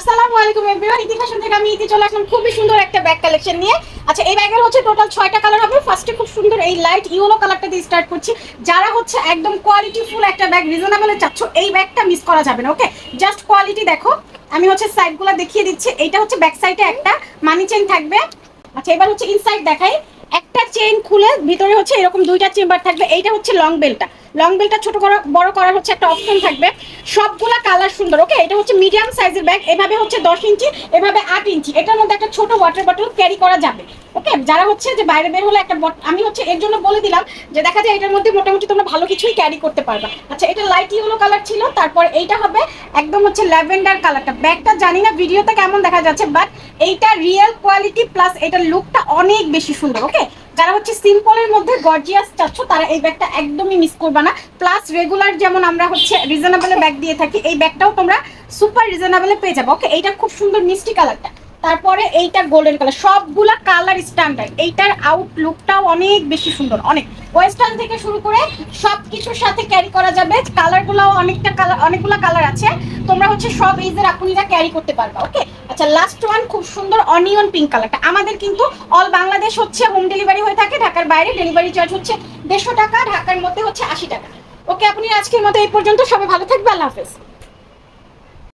আসসালামু আলাইকুম এভরিওয়ান ইতি থেকে আমি ইতি চলে আসলাম। খুবই সুন্দর একটা ব্যাগ কালেকশন নিয়ে। আচ্ছা এই ব্যাগের হচ্ছে টোটাল ছয়টা কালার হবে। ফার্স্টে খুব সুন্দর এই লাইট ইয়েলো কালারটা দিয়ে স্টার্ট করছি। যারা হচ্ছে একদম কোয়ালিটি ফুল একটা ব্যাগ রিজনেবলে চাচ্ছ, এই ব্যাগটা মিস করা যাবে না ওকে জাস্ট কোয়ালিটি দেখো। আমি হচ্ছে সাইডগুলো দেখিয়ে দিচ্ছি। এইটা হচ্ছে ব্যাক সাইডে একটা মানি চেন থাকবে। আচ্ছা এবার হচ্ছে ইনসাইড দেখাই। একটা চেইন খুলে ভিতরে হচ্ছে এরকম দুইটা চেম্বার থাকবে। এইটা হচ্ছে লং বেলটা লং বেলটা ছোট করা, বড় করার হচ্ছে একটা অপশন থাকবে। সবগুলা কালার সুন্দর ওকে এটা হচ্ছে মিডিয়াম সাইজের ব্যাগ এভাবে হচ্ছে দশ ইঞ্চি, এভাবে আট ইঞ্চি। এটার মধ্যে একটা ছোট ওয়াটার বটল ক্যারি করা যাবে যারা হচ্ছে যে বাইরে বের হলে একটা আমি হচ্ছে এর জন্য বলে দিলাম যে দেখা যায় এটার মধ্যে মোটামুটি তোমরা ভালো কিছুই ক্যারি করতে পারবা। আচ্ছা এটা লাইট ইয়েলো কালার ছিল, তারপর এইটা হবে একদম হচ্ছে ল্যাভেন্ডার কালারটা ব্যাগটা জানি না ভিডিওতে কেমন দেখা যাচ্ছে বাট এইটা রিয়েল কোয়ালিটি প্লাস এটার লুকটা অনেক বেশি সুন্দর ওকে যারা হচ্ছে সিম্পলের মধ্যে গর্জিয়াস চাচ্ছ, তারা এই ব্যাগটা একদমই মিস করবে না। প্লাস রেগুলার যেমন আমরা হচ্ছে রিজনেবলে ব্যাগ দিয়ে থাকি, এই ব্যাগটাও তোমরা সুপার রিজনেবলে পেয়ে যাব ওকে এইটা খুব সুন্দর মিষ্টি কালারটা তারপরে এইটা গোল্ডেন কালার সবগুলা কালার স্ট্যান্ডার্ড এইটার আউটলুকটাও অনেক বেশি সুন্দর, অনেক। ওয়েস্টার্ন থেকে শুরু করে সব কিছুর সাথে ক্যারি করা যাবে। কালারগুলোও অনেকটা কালার অনেকগুলো কালার আছে। তোমরা হচ্ছে সব এইজের আপুনিরা ক্যারি করতে পারবে ওকে আচ্ছা লাস্ট ওয়ান খুব সুন্দর অনিয়ন পিঙ্ক কালারটা আমাদের কিন্তু অল বাংলাদেশ হচ্ছে হোম ডেলিভারি হয়ে থাকে, ঢাকার বাইরে। ডেলিভারি চার্জ হচ্ছে দেড়শো টাকা, ঢাকার মধ্যে হচ্ছে আশি টাকা। ওকে আপনি আজকের মতো এই পর্যন্ত। সবাই ভালো থাকবে, আল্লাহ হাফেজ।